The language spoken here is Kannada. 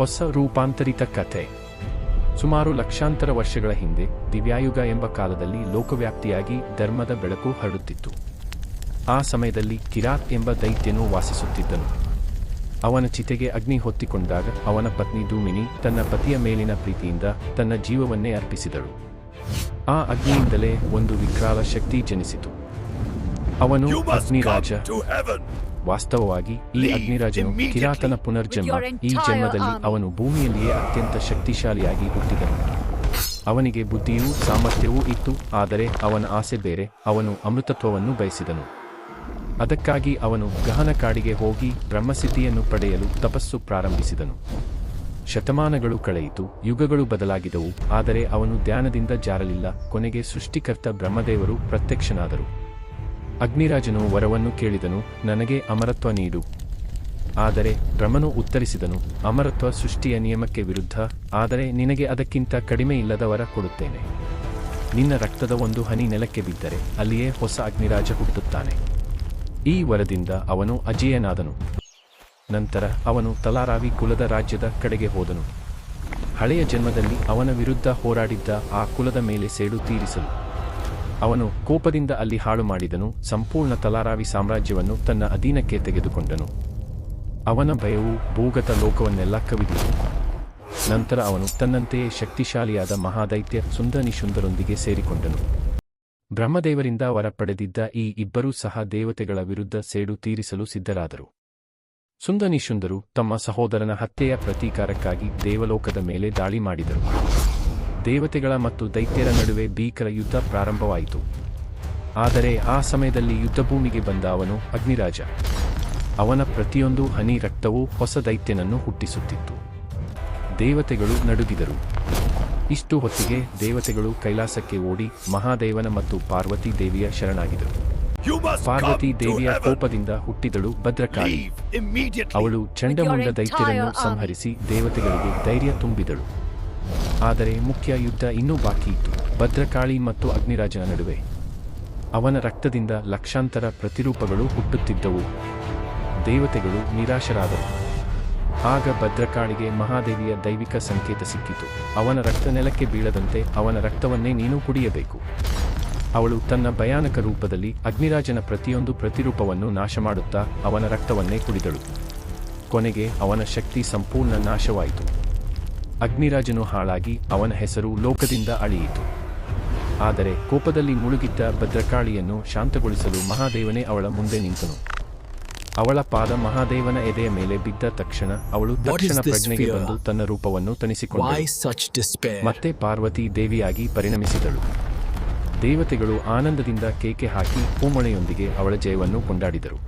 ಹೊಸ ರೂಪಾಂತರಿತ ಕಥೆ. ಸುಮಾರು ಲಕ್ಷಾಂತರ ವರ್ಷಗಳ ಹಿಂದೆ ದಿವ್ಯಾಯುಗ ಎಂಬ ಕಾಲದಲ್ಲಿ ಲೋಕವ್ಯಾಪ್ತಿಯಾಗಿ ಧರ್ಮದ ಬೆಳಕು ಹರಡುತ್ತಿತ್ತು. ಆ ಸಮಯದಲ್ಲಿ ಕಿರಾತ್ ಎಂಬ ದೈತ್ಯನು ವಾಸಿಸುತ್ತಿದ್ದನು. ಅವನ ಚಿತೆಗೆ ಅಗ್ನಿ ಹೊತ್ತಿಕೊಂಡಾಗ ಅವನ ಪತ್ನಿ ಧೂಮಿನಿ ತನ್ನ ಪತಿಯ ಮೇಲಿನ ಪ್ರೀತಿಯಿಂದ ತನ್ನ ಜೀವವನ್ನೇ ಅರ್ಪಿಸಿದಳು. ಆ ಅಗ್ನಿಯಿಂದಲೇ ಒಂದು ವಿಕ್ರಾಲ ಶಕ್ತಿ ಜನಿಸಿತು. ಅವನು ಅಗ್ನಿರಾಜ. ವಾಸ್ತವವಾಗಿ ಈ ಅಗ್ನಿರಾಜನು ಕಿರಾತನ ಪುನರ್ಜನ್ಮ ಈ ಜನ್ಮದಲ್ಲಿ ಅವನು ಭೂಮಿಯಲ್ಲಿಯೇ ಅತ್ಯಂತ ಶಕ್ತಿಶಾಲಿಯಾಗಿ ಹುಟ್ಟಿದನು. ಅವನಿಗೆ ಬುದ್ಧಿಯೂ ಸಾಮರ್ಥ್ಯವೂ ಇತ್ತು ಆದರೆ ಅವನ ಆಸೆ ಬೇರೆ ಅವನು ಅಮೃತತ್ವವನ್ನು ಬಯಸಿದನು. ಅದಕ್ಕಾಗಿ ಅವನು ಗಹನ ಕಾಡಿಗೆ ಹೋಗಿ ಬ್ರಹ್ಮಸಿದ್ಧಿಯನ್ನು ಪಡೆಯಲು ತಪಸ್ಸು ಪ್ರಾರಂಭಿಸಿದನು. ಶತಮಾನಗಳು ಕಳೆಯಿತು ಯುಗಗಳು ಬದಲಾಗಿದವು ಆದರೆ ಅವನು ಧ್ಯಾನದಿಂದ ಜಾರಲಿಲ್ಲ ಕೊನೆಗೆ ಸೃಷ್ಟಿಕರ್ತ ಬ್ರಹ್ಮದೇವರು ಪ್ರತ್ಯಕ್ಷನಾದರು. ಅಗ್ನಿರಾಜನು ವರವನ್ನು ಕೇಳಿದನು, ನನಗೆ ಅಮರತ್ವ ನೀಡು. ಆದರೆ ರಮನು ಉತ್ತರಿಸಿದನು, ಅಮರತ್ವ ಸೃಷ್ಟಿಯ ನಿಯಮಕ್ಕೆ ವಿರುದ್ಧ, ಆದರೆ ನಿನಗೆ ಅದಕ್ಕಿಂತ ಕಡಿಮೆ ಇಲ್ಲದ ವರ ಕೊಡುತ್ತೇನೆ. ನಿನ್ನ ರಕ್ತದ ಒಂದು ಹನಿ ನೆಲಕ್ಕೆ ಬಿದ್ದರೆ ಅಲ್ಲಿಯೇ ಹೊಸ ಅಗ್ನಿರಾಜ ಹುಟ್ಟುತ್ತಾನೆ. ಈ ವರದಿಂದ ಅವನು ಅಜೇಯನಾದನು. ನಂತರ ಅವನು ತಲಾರಾವಿ ಕುಲದ ರಾಜ್ಯದ ಕಡೆಗೆ ಹೋದನು. ಹಳೆಯ ಜನ್ಮದಲ್ಲಿ ಅವನ ವಿರುದ್ಧ ಹೋರಾಡಿದ್ದ ಆ ಕುಲದ ಮೇಲೆ ಸೇಡು ತೀರಿಸಲು. ಅವನು ಕೋಪದಿಂದ ಅಲ್ಲಿ ಹಾಳು ಮಾಡಿದನು, ಸಂಪೂರ್ಣ ತಲಾರಾವಿ ಸಾಮ್ರಾಜ್ಯವನ್ನು ತನ್ನ ಅಧೀನಕ್ಕೆ ತೆಗೆದುಕೊಂಡನು. ಅವನ ಭಯವು ಭೂಗತ ಲೋಕವನ್ನೆಲ್ಲ ಕವಿದಿತು. ನಂತರ ಅವನು ತನ್ನಂತೆಯೇ ಶಕ್ತಿಶಾಲಿಯಾದ ಮಹಾದೈತ್ಯ ಸುಂದನಿಶುಂದರೊಂದಿಗೆ ಸೇರಿಕೊಂಡನು. ಬ್ರಹ್ಮದೇವರಿಂದ ವರ ಪಡೆದಿದ್ದ ಈ ಇಬ್ಬರೂ ಸಹ ದೇವತೆಗಳ ವಿರುದ್ಧ ಸೇಡು ತೀರಿಸಲು ಸಿದ್ಧರಾದರು. ಸುಂದನಿಶುಂದರು ತಮ್ಮ ಸಹೋದರನ ಹತ್ಯೆಯ ಪ್ರತೀಕಾರಕ್ಕಾಗಿ ದೇವಲೋಕದ ಮೇಲೆ ದಾಳಿ ಮಾಡಿದರು. ದೇವತೆಗಳ ಮತ್ತು ದೈತ್ಯರ ನಡುವೆ ಭೀಕರ ಯುದ್ಧ ಪ್ರಾರಂಭವಾಯಿತು. ಆದರೆ ಆ ಸಮಯದಲ್ಲಿ ಯುದ್ಧಭೂಮಿಗೆ ಬಂದ ಅವನು ಅಗ್ನಿರಾಜ. ಅವನ ಪ್ರತಿಯೊಂದು ಹನಿ ರಕ್ತವೂ ಹೊಸ ದೈತ್ಯನನ್ನು ಹುಟ್ಟಿಸುತ್ತಿತ್ತು. ದೇವತೆಗಳು ನಡುಗಿದರು. ಇಷ್ಟು ಹೊತ್ತಿಗೆ ದೇವತೆಗಳು ಕೈಲಾಸಕ್ಕೆ ಓಡಿ ಮಹಾದೇವನ ಮತ್ತು ಪಾರ್ವತಿ ದೇವಿಯ ಶರಣಾಗಿದರು. ಪಾರ್ವತಿ ದೇವಿಯ. ಕೋಪದಿಂದ ಹುಟ್ಟಿದಳು ಭದ್ರಕಾಳಿ. ಅವಳು ಚಂಡಮುಂಡ ದೈತ್ಯರನ್ನು ಸಂಹರಿಸಿ ದೇವತೆಗಳಿಗೆ ಧೈರ್ಯ ತುಂಬಿದಳು. ಆದರೆ ಮುಖ್ಯ ಯುದ್ಧ ಇನ್ನೂ ಬಾಕಿ ಇತ್ತು. ಭದ್ರಕಾಳಿ ಮತ್ತು ಅಗ್ನಿರಾಜನ ನಡುವೆ ಅವನ ರಕ್ತದಿಂದ ಲಕ್ಷಾಂತರ ಪ್ರತಿರೂಪಗಳು ಹುಟ್ಟುತ್ತಿದ್ದವು. ದೇವತೆಗಳು ನಿರಾಶರಾದರು. ಆಗ ಭದ್ರಕಾಳಿಗೆ ಮಹಾದೇವಿಯ ದೈವಿಕ ಸಂಕೇತ ಸಿಕ್ಕಿತು. ಅವನ ರಕ್ತ ನೆಲಕ್ಕೆ ಬೀಳದಂತೆ ಅವನ ರಕ್ತವನ್ನೇ ನೀನು ಕುಡಿಯಬೇಕು. ಅವಳು ತನ್ನ ಭಯಾನಕ ರೂಪದಲ್ಲಿ ಅಗ್ನಿರಾಜನ ಪ್ರತಿಯೊಂದು ಪ್ರತಿರೂಪವನ್ನು ನಾಶ ಮಾಡುತ್ತಾ ಅವನ ರಕ್ತವನ್ನೇ ಕುಡಿದಳು. ಕೊನೆಗೆ ಅವನ ಶಕ್ತಿ ಸಂಪೂರ್ಣ ನಾಶವಾಯಿತು. ಅಗ್ನಿರಾಜನು ಹಾಳಾಗಿ ಅವನ ಹೆಸರು ಲೋಕದಿಂದ ಅಳಿಯಿತು. ಆದರೆ ಕೋಪದಲ್ಲಿ ಮುಳುಗಿದ್ದ ಭದ್ರಕಾಳಿಯನ್ನು ಶಾಂತಗೊಳಿಸಲು ಮಹಾದೇವನೇ ಅವಳ ಮುಂದೆ ನಿಂತನು. ಅವಳ ಪಾದ ಮಹಾದೇವನ ಎದೆಯ ಮೇಲೆ ಬಿದ್ದ ತಕ್ಷಣ ಅವಳು ತಕ್ಷಣ ಪ್ರಜ್ಞೆಗೆ ಬಂದು ತನ್ನ ರೂಪವನ್ನು ತಣಿಸಿಕೊಂಡ ತಣಿಸಿಕೊಂಡಳು ಮತ್ತೆ ಪಾರ್ವತಿ ದೇವಿಯಾಗಿ ಪರಿಣಮಿಸಿದಳು. ದೇವತೆಗಳು ಆನಂದದಿಂದ ಕೇಕೆ ಹಾಕಿ ಹೂಮಳೆಯೊಂದಿಗೆ ಅವಳ ಜಯವನ್ನು ಕೊಂಡಾಡಿದರು.